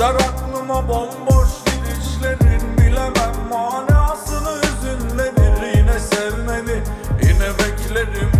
Düşer aklıma bomboş gidişlerin Bilemem manasını hüzünlenir Yine sevmeni. Yine beklerim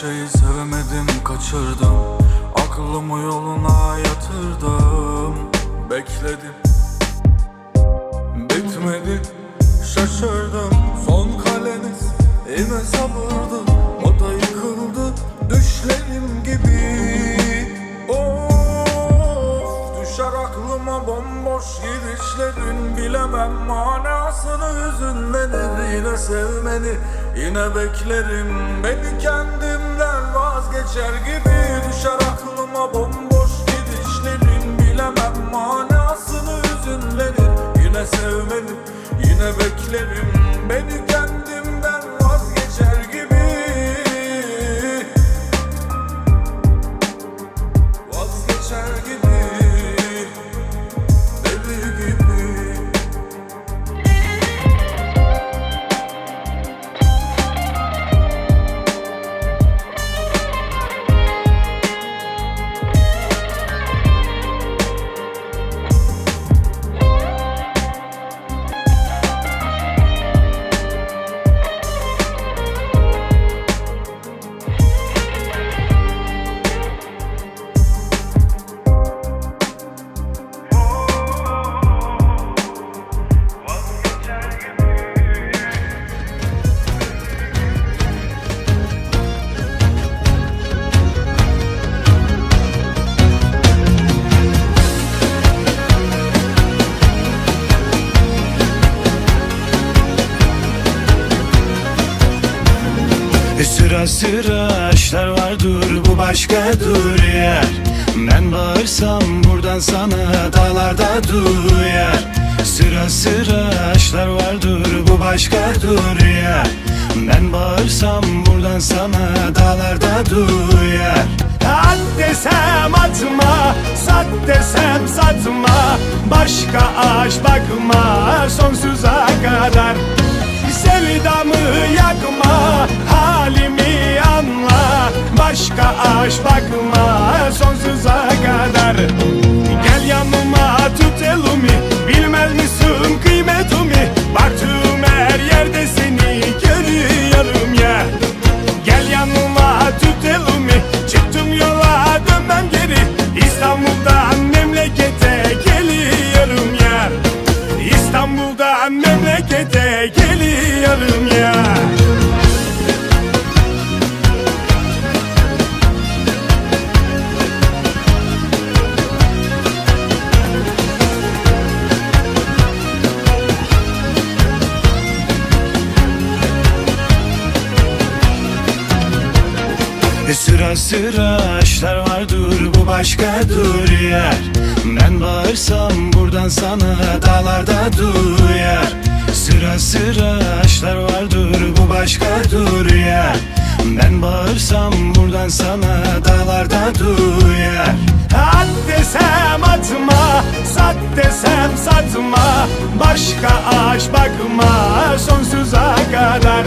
Gerçeği sevemedim kaçırdım. Aklımı yoluna yatırdım. Bekledim. Bitmedi Şaşırdım. Son kaleniz Yine sabırdı. O da yıkıldı Düşlerim gibi. Of Düşer aklıma bomboş gidişlerin. Bilemem manasını hüzünlenir Yine sevmeni yine beklerim. Beni kendimden vazgeçer gibi Düşer aklıma bomboş gidişlerin. Bilemem manasını hüzünlenir Yine sevmeni yine beklerim. Beni Sıra sıra işler vardır bu başkadır yer Ben bağırsam buradan sana dağlarda duyar. Sıra sıra işler vardır bu başkadır yer Ben bağırsam buradan sana dağlarda duyar. At desem atma, sat desem satma. Başka aş bakma sonsuza Başka aş E Sıra sıra işler vardır bu başkadır yer. Ben bağırsam buradan sana dağlarda duyar Sıra sıra işler vardır bu başkadır yer. Ben bağırsam buradan sana dağlarda duyar At desem atma, sat desem satma. Başka aş bakma sonsuza kadar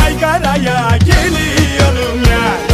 Çaykara'ya geliyorum ya